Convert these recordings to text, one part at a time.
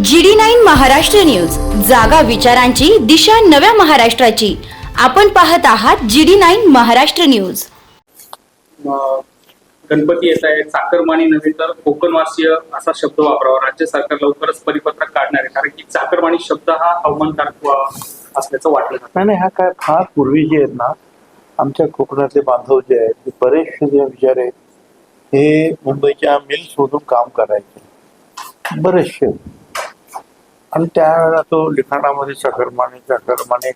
G D nine Maharashtra news. जागा विचारांची दिशा नव्या महाराष्ट्राची. आपण पाहत आहात G D nine Maharashtra news. Ganpati येत आहे चाकरमानी नव्हे तर कोकणवासीय असा शब्द वापरावा. राज्य सरकार लवकरच परिपत्रक काढणार आहे कारण की चाकरमानी शब्द हा अवमानकारक असल्याचं वाटलं नाही, हा काय फार पूर्वी जे आहेत ना आमच्या कोकणातले बांधव जे आहेत ते बरेचसे जे विचार आहेत हे मुंबईच्या मिल शोधून काम करायचे. बरेचसे. आणि त्यावेळेला तो लिखाणामध्ये सकर्माने सकर्माने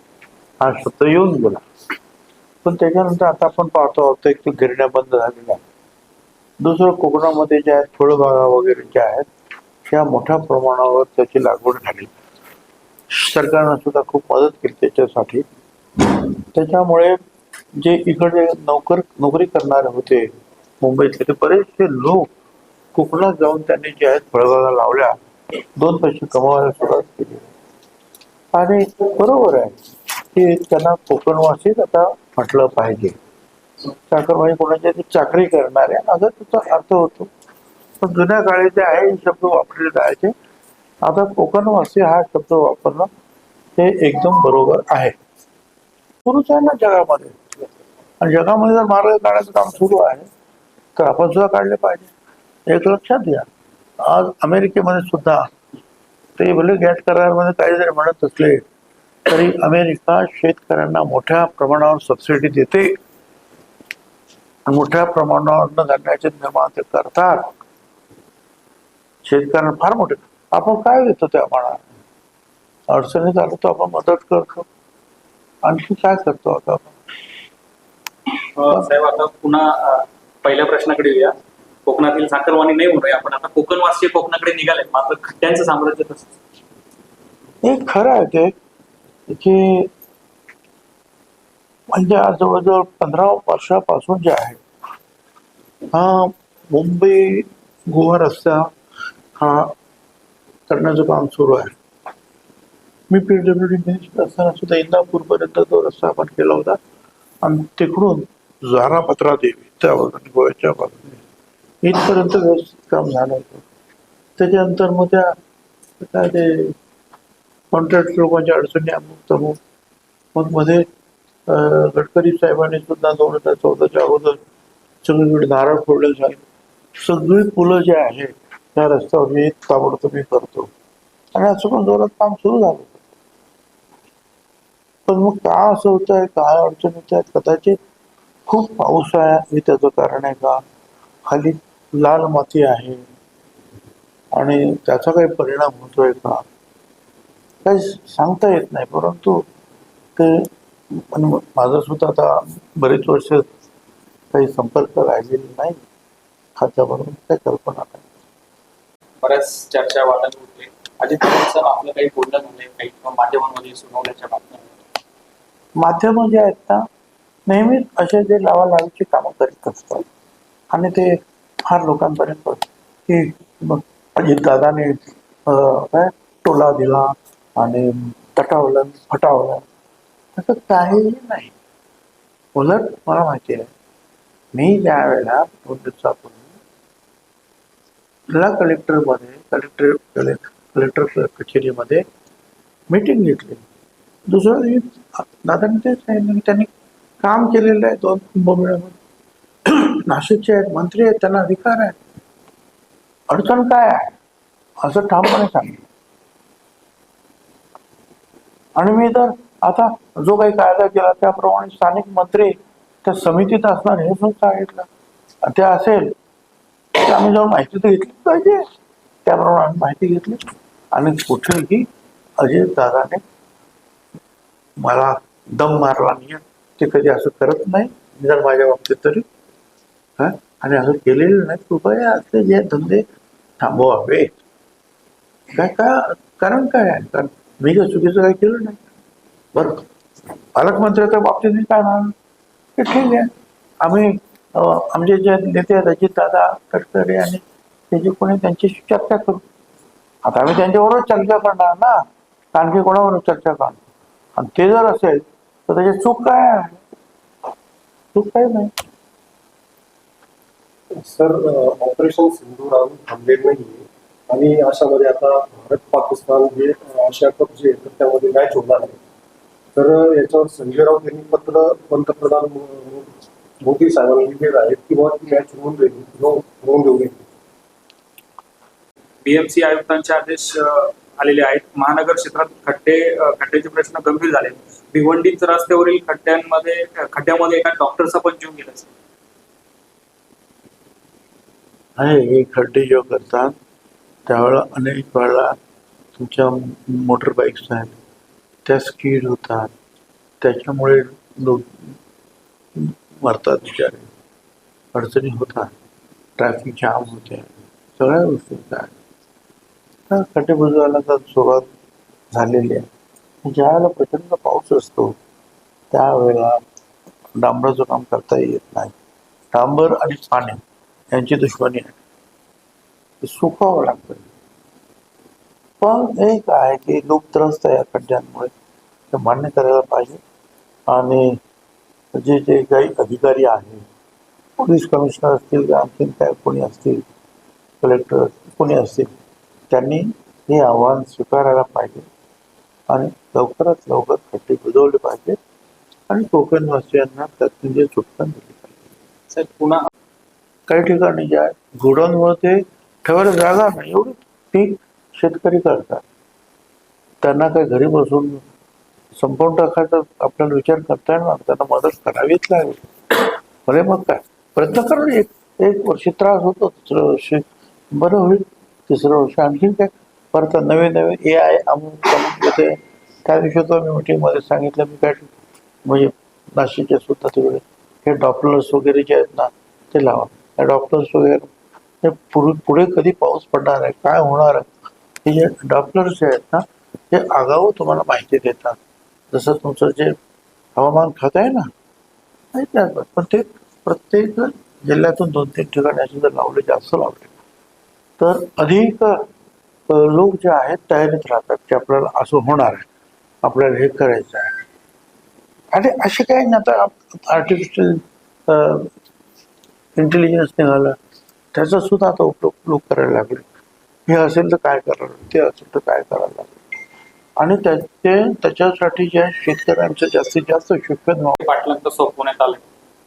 हा शब्द येऊन गेला. पण त्याच्यानंतर आता आपण पाहतो आहोत एक गिरण्या बंद झालेल्या आहेत. दुसरं कोकणामध्ये ज्या आहेत फळबागा वगैरे ज्या आहेत त्या मोठ्या प्रमाणावर त्याची लागवड झाली. सरकारनं सुद्धा खूप मदत केली त्याच्यासाठी. त्याच्यामुळे जे इकडे नोकर नोकरी करणारे होते मुंबईतले ते बरेचसे लोक कोकणात जाऊन त्यांनी जे आहेत फळबागा लावल्या दोन पैसे कमवायला सुरुवात केली. आणि बरोबर आहे की त्यांना कोकणवासीच आता म्हटलं पाहिजे. चाकरमानी कोणाच्या चाकरी करणारे. असा त्याचा अर्थ होतो. पण जुन्या काळी जे आहे हे शब्द वापरले जायचे. आता कोकणवासी हा शब्द वापरणं हे एकदम बरोबर आहे. सुरूच आहे ना जगामध्ये. आणि जगामध्ये जर मार्ग काढायचं काम सुरू आहे तर आपण सुद्धा काढले पाहिजे. एक लक्षात घ्या. आज अमेरिकेमध्ये सुद्धा ते भले गॅस करारमध्ये काही जरी म्हणत असले तरी अमेरिका शेतकऱ्यांना मोठ्या प्रमाणावर सबसिडी देते. मोठ्या प्रमाणावर धान्याचे निर्माण ते करतात. शेतकऱ्यांना फार मोठे. आपण काय देतो त्या मनात अडचणीत आलो तर आपण मदत करतो. आणखी काय करतो आता आपण? हो, साहेब आता पुन्हा पहिल्या प्रश्नाकडे येऊया. कोकणातील साखरवाणी नाही म्हणूया आपण आता कोकणवासीय कोकणाकडे निघाले मात्र खड्ड्यांचं साम्राज्य तसंच. हे खरं आहे ते की म्हणजे आज जवळजवळ पंधरा वर्षापासून जे आहे हा मुंबई गोवा रस्ता हा करण्याचं काम सुरू आहे. मी पीडब्ल्यू डी मिनिस्टर असताना सुद्धा इंदापूरपर्यंत तो रस्ता आपण केला होता. आणि तिकडून जारापत्रा देवी त्या गोव्याच्या बाजूने. इथपर्यंत व्यवस्थित काम झालं होतं. त्याच्यानंतर मग त्या काय ते कॉन्ट्रॅक्ट लोकांच्या अडचणी अमुक तमुक. मग मध्ये गडकरी साहेबांनी सुद्धा दोन हजार चौदाच्या अगोदर सगळीकडे नारळ फोडले झाले. सगळी पुलं जे आहे त्या रस्त्यावर मी ताबडतोब मी करतो. आणि असं पण जोरात काम सुरू झालं होतं. पण मग का असं होत आहे काय अडचण आहे कदाचित खूप पाऊस आहे हे त्याचं कारण आहे का? खाली लाल माती आहे. आणि त्याचा काही परिणाम होतोय का? काही सांगता येत नाही परंतु ते माझं सुद्धा आता बरेच वर्ष काही संपर्क राहिलेला नाही. खात्याबरोबर काही कल्पना नाही. बऱ्याच चर्चा वाटत होते. अजित आपलं काही बोलणं झालंय काही किंवा माध्यमांमध्ये सुनावण्याच्या बातम्या. माध्यमं जे आहेत ना नेहमीच असे जे लावालावीची कामं करीत असतात. आणि ते फार लोकांपर्यंत की मग अजितदादाने काय टोला दिला आणि तटावलं फटावलं. असं काहीही नाही. उलट मला माहिती आहे मी ज्या वेळेला दोन दिवसापूर्वी जिल्हा कलेक्टरमध्ये कलेक्टर कलेक्टर कचेरीमध्ये मीटिंग घेतली. दुसऱ्या दिवशी दादांनी तेच सांगितलं की त्यांनी काम केलेलं आहे दोन कुंभमेळ्यामध्ये. नाशिकचे आहेत मंत्री आहेत त्यांना अधिकार आहे. अडचण काय आहे? असं ठामपणे सांगितलं आणि मी तर आता जो काही कायदा केला त्याप्रमाणे स्थानिक मंत्री त्या समितीत असणार हे पण सांगितलं. ते असेल तर आम्ही जाऊन माहिती तर घेतली पाहिजे. त्याप्रमाणे आम्ही माहिती घेतली. आणि कुठेही अजय दादाने मला दम मारला नाही. ते कधी असं करत नाही. जर माझ्या बाबतीत तरी हा? आणि असं केलेलं नाही. कृपया असले जे धंदे थांबवावे काय का कारण काय आहे? कारण मी काय चुकीचं काय केलं नाही. बरं. पालकमंत्र्याच्या बाबतीत मी काय म्हणाल? ते ठीक आहे. आम्ही आमचे जे नेते आहेत अजित दादा तटकरे आणि त्याची कोणी त्यांच्याशी चर्चा करू. आता आम्ही त्यांच्याबरोबर चर्चा करणार ना. आणखी कोणाबरोबर चर्चा करणार? आणि ते जर असेल तर त्याची चूक काय आहे? चूक काय नाही. सर ऑपरेशन सिंधूर अजून थांबलेलं नाहीये. आणि अशामध्ये आता भारत पाकिस्तान हे आशिया कप जे आहे तर त्यामध्ये मॅच होणार आहे. तर याच्यावर संजय राऊत यांनी पत्र पंतप्रधान मोदी साहेबांना लिहिलेलं आहे किंवा ती मॅच होऊन देईल हो- होऊन देऊ नये. बीएमसी आयुक्तांचे आदेश आलेले आहेत. महानगर क्षेत्रात खड्डे खड्ड्याचे प्रश्न गंभीर झाले भिवंडीच रस्त्यावरील खड्ड्यांमध्ये खड्ड्यामध्ये एका डॉक्टरचा पण जीव गेला आहे हे खड्डे जेव्हा करतात त्यावेळेला अनेक वेळा तुमच्या मोटर बाईक्स आहेत त्या स्कीड होतात. त्याच्यामुळे लोक मरतात बिचारे. अडचणी होतात. ट्रॅफिक जाम होते. सगळ्या गोष्टी होतात. तर खड्डे बुजवायला तर सुरुवात झालेली आहे. ज्यावेळेला प्रचंड पाऊस असतो त्यावेळेला डांबराचं काम करता येत नाही. डांबर आणि पाणी. यांची दुश्मनी आहे. ते लागतं. पण एक आहे की लोक त्रस्त या खड्ड्यांमुळे ते मान्य करायला पाहिजे. आणि जे जे काही अधिकारी आहे पोलीस कमिशनर असतील किंवा आणखीन काय कोणी असतील कलेक्टर कोणी असतील त्यांनी हे आव्हान स्वीकारायला पाहिजे. आणि लवकरात लवकर खड्डे बुजवले पाहिजे आणि कोकणवासियांना त्यातून जे म्हणजे सुटका दिली पाहिजे. सर पुन्हा काही ठिकाणी ज्या गोडाऊनमुळे ते ठेवायला जागा नाही एवढं पीक शेतकरी करतात. त्यांना काही घरी बसून संपवून टाकायचा आपल्याला विचार करता येणार त्यांना मदत करावीच लागेल. भले मग काय? प्रयत्न करून एक एक वर्षी त्रास होतो दुसऱ्या वर्षी बरं होईल तिसरं वर्ष आणखीन काय? परत नवे नवे ए आय अमुक अमुक येते त्या दिवशी तो मी मीटिंगमध्ये सांगितलं मी काय म्हणजे नाशिकच्या सुद्धा तिकडे हे डॉपलर्स वगैरे जे आहेत ना ते लावा. या डॉक्टर्स वगैरे. हे पुढे पुढे कधी पाऊस पडणार आहे? काय होणार आहे? हे जे डॉक्टर्स जे आहेत ना ते आगाऊ तुम्हाला माहिती देतात. जसं तुमचं जे हवामान खातं आहे ना माहिती आहे पण ते प्रत्येक जिल्ह्यातून दोन तीन ठिकाणी असे जर लावले जास्त लावले. तर अधिक लोक जे आहेत तयारीत राहतात की आपल्याला असं होणार आहे. आपल्याला हे करायचं आहे. आणि असे काही ना आता आर्टिफिशियल इंटेलिजन्स निघालं. त्याचा सुद्धा आता उपयोग लोक करायला लागले. हे असेल तर काय करायला ते असेल तर काय करायला लागलं? आणि त्याचे त्याच्यासाठी जे शेतकऱ्यांचं जास्तीत जास्त शिक्षण पाटलांचं सोपवण्यात आलं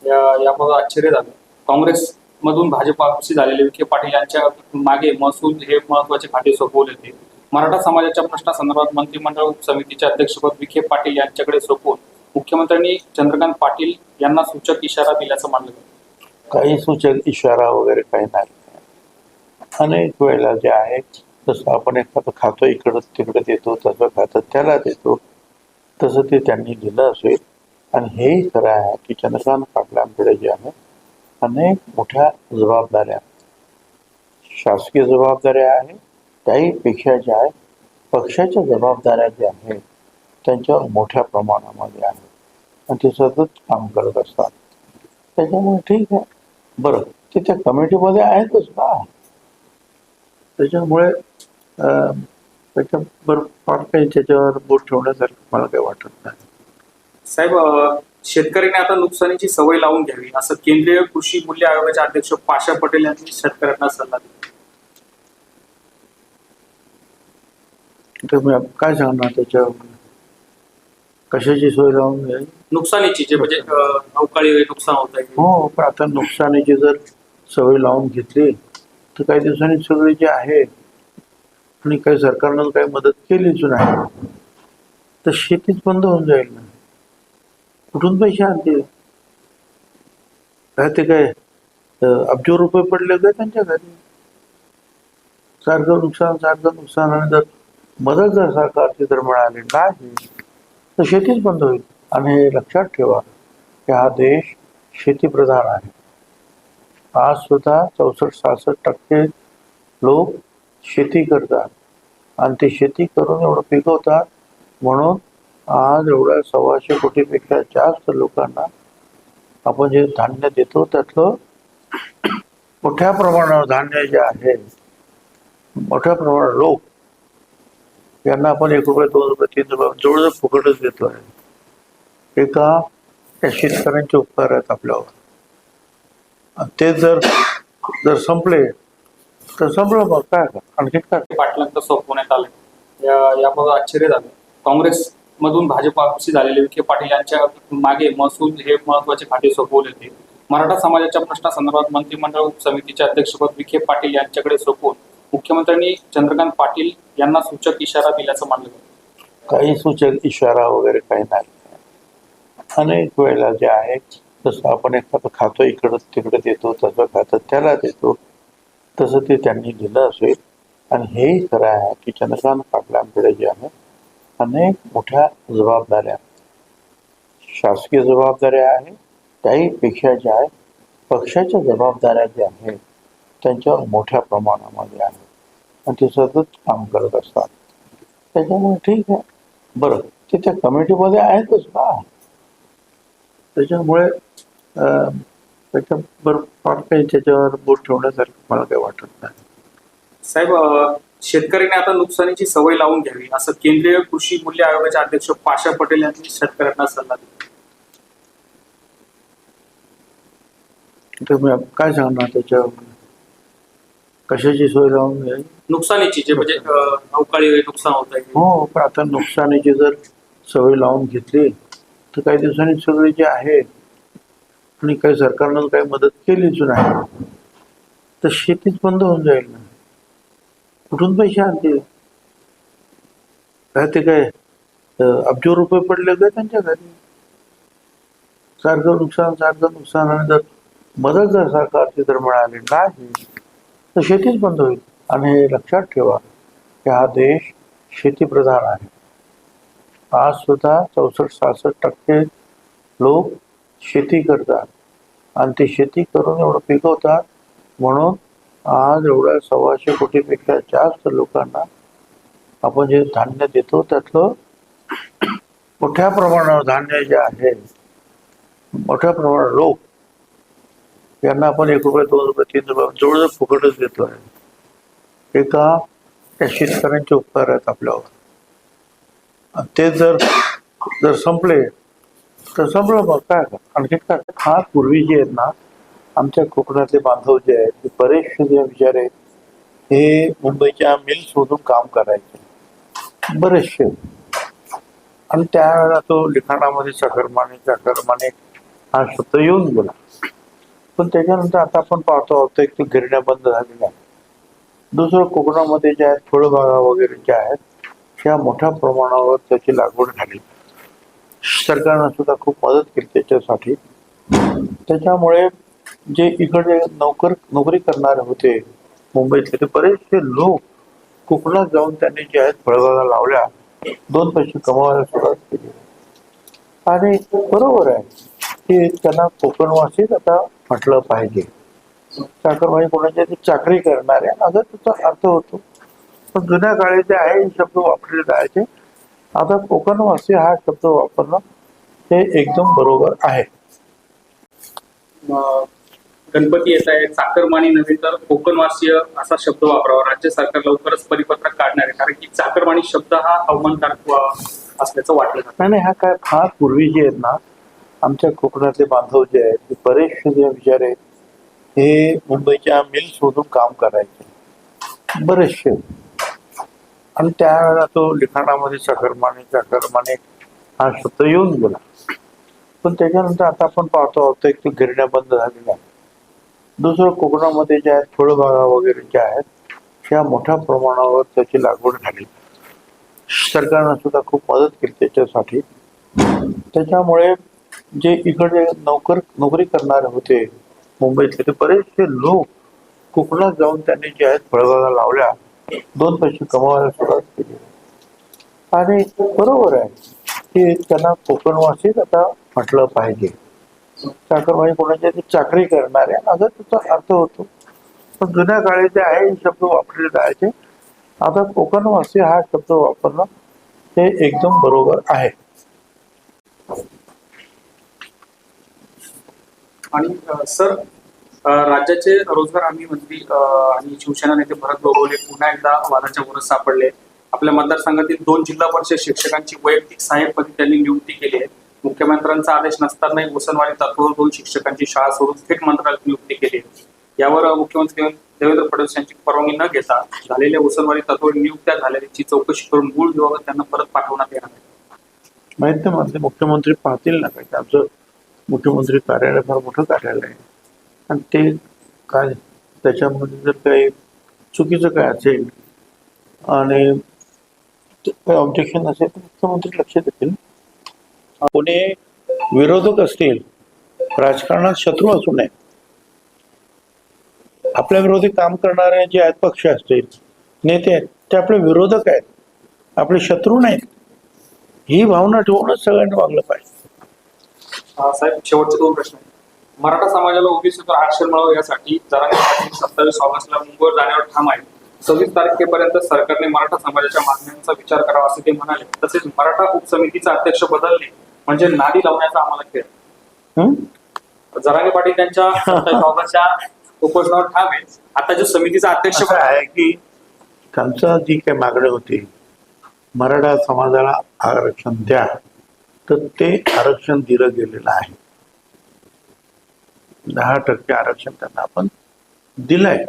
या याबाबत आश्चर्य झालं. काँग्रेस मधून भाजपाशी झालेले विखे पाटील यांच्या मागे महसूल हे महत्त्वाचे खाते सोपवले होते. मराठा समाजाच्या प्रश्नासंदर्भात मंत्रिमंडळ समितीचे अध्यक्षपद विखे पाटील यांच्याकडे सोपवून मुख्यमंत्र्यांनी चंद्रकांत पाटील यांना सूचक इशारा दिल्याचं मानलं जातं. काही सूचक इशारा वगैरे काही नाही. अनेक वेळेला जे आहे जसं आपण एखादं खातो इकडं तिकडे देतो तसं खातं त्याला देतो तसं ते त्यांनी दिलं असेल. आणि हेही खरं आहे की चंद्रकांत पाटलांकडे जे आहे अनेक मोठ्या जबाबदाऱ्या शासकीय जबाबदाऱ्या आहेत त्याहीपेक्षा ज्या आहेत पक्षाच्या जबाबदाऱ्या ज्या आहेत त्यांच्यावर मोठ्या प्रमाणामध्ये आहेत आणि ते सतत काम करत असतात. त्याच्यामुळे ठीक आहे. बरं. ते त्या कमिटीमध्ये आहेतच ना त्याच्यामुळे अं, त्याच्यावर फार काही त्याच्यावर बोट ठेवण्यासारखं मला काही वाटत नाही. साहेब शेतकऱ्यांनी आता नुकसानीची सवय लावून घ्यावी. असं केंद्रीय कृषी मूल्य आयोगाचे अध्यक्ष पाशा पटेल यांनी शेतकऱ्यांना सल्ला दिला. मी काय सांगणार त्याच्यावर? कशाची सोय लावून घ्यावी नुकसानीची जे म्हणजे अं, अवकाळी नुकसान होत आहे. हो पण आता नुकसानीची जर सवय लावून घेतली तर काही दिवसांनी सगळे जे आहे आणि काही सरकारनं काही मदत केलीच नाही तर शेतीच बंद होऊन जाईल ना. कुठून पैसे आणतील? काय ते काय अं, अब्ज रुपये पडले काय त्यांच्या घरी? सारखं नुकसान सारखं नुकसान आणि जर मदत जर सरकारची जर मिळाली नाही. तर शेतीच बंद होईल. आणि हे लक्षात ठेवा की हा देश शेतीप्रधान आहे. आज सुद्धा चौसष्ट सहासष्ट टक्के लोक शेती करतात. आणि ते शेती करून एवढं पिकवतात म्हणून आज एवढ्या सव्वाशे कोटीपेक्षा जास्त लोकांना आपण जे धान्य देतो त्यातलं मोठ्या प्रमाणावर धान्य जे आहे मोठ्या प्रमाणात लोक यांना आपण एक रुपये दोन रुपये तीन रुपये जवळजवळ फुकटच देतो आहे. एका त्या शेतकऱ्यांचे उपकार आहेत आपल्यावर. ते जर जर संपले तर संपलं मग काय? आणखी काय? पाटलांचं सोपवण्यात आलं या- याबाबत आश्चर्य झालं. काँग्रेस मधून भाजपाशी झालेले विखे पाटील यांच्या मागे महसूल हे महत्त्वाचे खाते सोपवले होते. मराठा समाजाच्या प्रश्नासंदर्भात मंत्रिमंडळ उपसमितीचे अध्यक्षपद विखे पाटील यांच्याकडे सोपवून मुख्यमंत्र्यांनी चंद्रकांत पाटील यांना सूचक इशारा दिल्याचं मानलं काही सूचक इशारा वगैरे काही नाही. अनेक वेळेला जे आहे जसं आपण एखादं खातो इकडं तिकडे देतो तसं खातं त्याला देतो तसं ते त्यांनी दिलं असेल. आणि हेही खरं आहे की चंद्रकांत पाटलांकडे जे आहे अनेक मोठ्या जबाबदाऱ्या शासकीय जबाबदाऱ्या आहेत त्याहीपेक्षा ज्या आहे पक्षाच्या जबाबदाऱ्या ज्या आहेत त्यांच्यावर मोठ्या प्रमाणामध्ये आहेत आणि ते सतत काम करत असतात. त्याच्यामुळे ठीक आहे. बरं ते त्या कमिटीमध्ये आहेतच ना त्याच्यामुळे अं, त्याच्याबरोबर फार काही त्याच्यावर बोट ठेवण्यासारखं मला काही वाटत नाही. साहेब शेतकऱ्यांनी आता नुकसानीची सवय लावून घ्यावी. असं केंद्रीय कृषी मूल्य आयोगाचे अध्यक्ष पाशा पटेल यांनी शेतकऱ्यांना सल्ला दिला. तर मी काय सांगणार त्याच्यावर? कशाची सोय लावून घ्यावी? नुकसानीची जे म्हणजे अं, अवकाळी नुकसान होत आहे. हो पण आता नुकसानीची जर सवय लावून घेतली तर काही दिवसांनी सगळे जे आहे आणि काही सरकारनं काही मदत केलीच नाही तर शेतीच बंद होऊन जाईल ना. कुठून पैसे आणतील? काय ते काय अं, अब्ज रुपये पडले काय त्यांच्या घरी? सारखं नुकसान सारखं नुकसान आणि जर मदत जर सरकारची जर मिळाली नाही. तर शेतीच बंद होईल. आणि हे लक्षात ठेवा की हा देश शेतीप्रधान आहे. आज सुद्धा चौसष्ट सहासष्ट टक्के लोक शेती करतात. आणि ते शेती करून एवढं पिकवतात म्हणून आज एवढ्या सव्वाशे कोटीपेक्षा जास्त लोकांना आपण जे धान्य देतो त्यातलं मोठ्या प्रमाणावर धान्य जे आहे मोठ्या प्रमाणात लोक यांना आपण एक रुपये दोन रुपये तीन रुपये जवळजवळ फुकटच देतो. आहे एका त्या शेतकऱ्यांचे उपकार आहेत आपल्यावर. आणि ते जर जर संपले तर संपलं मग काय? आणखी काय? फार पूर्वी जे आहेत ना आमच्या कोकणातले बांधव जे आहेत ते बरेचसे जे विचार आहेत हे मुंबईच्या मिल्समधून काम करायचे. बरेचसे. आणि त्यावेळेला तो लिखाणामध्ये चाकरमाने चाकरमाने हा शब्द येऊन गेला. पण त्याच्यानंतर आता आपण पाहतो आहोत एक गिरण्या बंद झालेल्या आहेत. दुसरं कोकणामध्ये ज्या आहेत फळबागा वगैरे ज्या आहेत त्या मोठ्या प्रमाणावर त्याची लागवड झाली. सरकारनं सुद्धा खूप मदत केली त्याच्यासाठी. त्याच्यामुळे जे इकडे नोकर नोकरी करणारे होते मुंबईतले ते बरेचसे लोक कोकणात जाऊन त्यांनी जे आहेत फळबागा लावल्या दोन पैसे कमवायला सुरुवात केली. आणि बरोबर आहे. की त्यांना कोकणवासीच आता म्हटलं पाहिजे. चाकरमाई कोणाच्या ते चाकरी करणारे असा त्याचा अर्थ होतो. पण जुन्या काळी जे आहे हे शब्द वापरले जायचे. आता कोकणवासी हा शब्द वापरणं हे एकदम बरोबर आहे. गणपती येत आहे चाकरमानी नव्हे तर कोकणवासीय असा शब्द वापरावा. राज्य सरकार लवकरच परिपत्रक काढणार आहे. कारण की चाकरमानी शब्द हा अवमानकारक असल्याचं वाटलं नाही, हा काय फार पूर्वी जे आहेत ना आमच्या कोकणातले बांधव जे आहेत ते बरेचसे जे विचार आहेत हे मुंबईच्या मिल शोधून काम करायचे. बरेचसे. आणि त्यावेळेला तो लिखाणामध्ये चाकरमाने चाकरमाने हा शब्द येऊन गेला. पण त्याच्यानंतर आता आपण पाहतो आहोत एक तर गिरण्या बंद झालेल्या आहेत. दुसरं कोकणामध्ये ज्या आहेत फळबागा वगैरे ज्या आहेत त्या मोठ्या प्रमाणावर त्याची लागवड झाली. सरकारनं सुद्धा खूप मदत केली त्याच्यासाठी. त्याच्यामुळे जे इकडे नोकर नोकरी करणारे होते मुंबईतले ते बरेचसे लोक कोकणात जाऊन त्यांनी जे आहेत फळबागा लावल्या दोन पैसे कमवायला सुरुवात केली. आणि बरोबर आहे की त्यांना कोकणवासीच आता म्हटलं पाहिजे. चाकरमाई कोणाच्या ते चाकरी करणारे असा त्याचा अर्थ होतो. पण जुन्या काळी जे आहे हे शब्द वापरले जायचे. आता कोकणवासी हा शब्द वापरणं हे एकदम बरोबर आहे. आणि सर राज्याचे रोजगार हमी मंत्री आणि शिवसेना नेते भरत गोगवले पुन्हा एकदा वादाच्या वरच सापडले. आपल्या मतदारसंघातील दोन जिल्हा परिषद शिक्षकांची वैयक्तिक सहाय्यकपदी त्यांनी नियुक्ती केली आहे. मुख्यमंत्र्यांचा आदेश नसतानाही वसनवाडी तत्वावर दोन शिक्षकांची शाळा सोडून थेट मंत्रालयात नियुक्ती केली यावर मुख्यमंत्री देवेंद्र फडणवीस यांची परवानगी न घेता झालेल्या उसनवारी तत्व नियुक्त्या झाल्याची चौकशी करून मूळ विभागात त्यांना परत पाठवण्यात येणार आहे. माहीत मुख्यमंत्री पाहतील ना काय आमचं मुख्यमंत्री कार्यालय फार मोठं कार्यालय आहे. आणि ते काय त्याच्यामध्ये जर काही चुकीचं काय असेल आणि काही ऑब्जेक्शन असेल तर मुख्यमंत्री लक्ष देतील. पुणे विरोधक असतील राजकारणात शत्रू असू नये. आपल्या विरोधी काम करणारे जे आहेत पक्ष असतील नेते आहेत ते आपले विरोधक आहेत. आपले शत्रू नाहीत. ही भावना ठेवूनच सगळ्यांनी वागलं पाहिजे. साहेब शेवटचे दोन प्रश्न आहेत. मराठा समाजाला ओबीसीवर आरक्षण मिळावं यासाठी जरांगे सत्तावीस ऑगस्टला मुंबईवर जाण्यावर ठाम आहे. सव्वीस तारखेपर्यंत सरकारने मराठा समाजाच्या मागण्यांचा विचार करावा असे ते म्हणाले. तसेच मराठा उपसमितीचा अध्यक्ष बदलणे म्हणजे नादी लावण्याचा आम्हाला खेळ? जरांगे पाटील त्यांच्या सत्तावीस ऑगस्टच्या उपोषणावर ठाम आहे आता जो समितीचा अध्यक्ष आहे की त्यांचं जी काही मागणी होती मराठा समाजाला आरक्षण द्या. तर ते आरक्षण दिलं गेलेलं आहे. दहा टक्के आरक्षण त्यांना आपण दिलंय.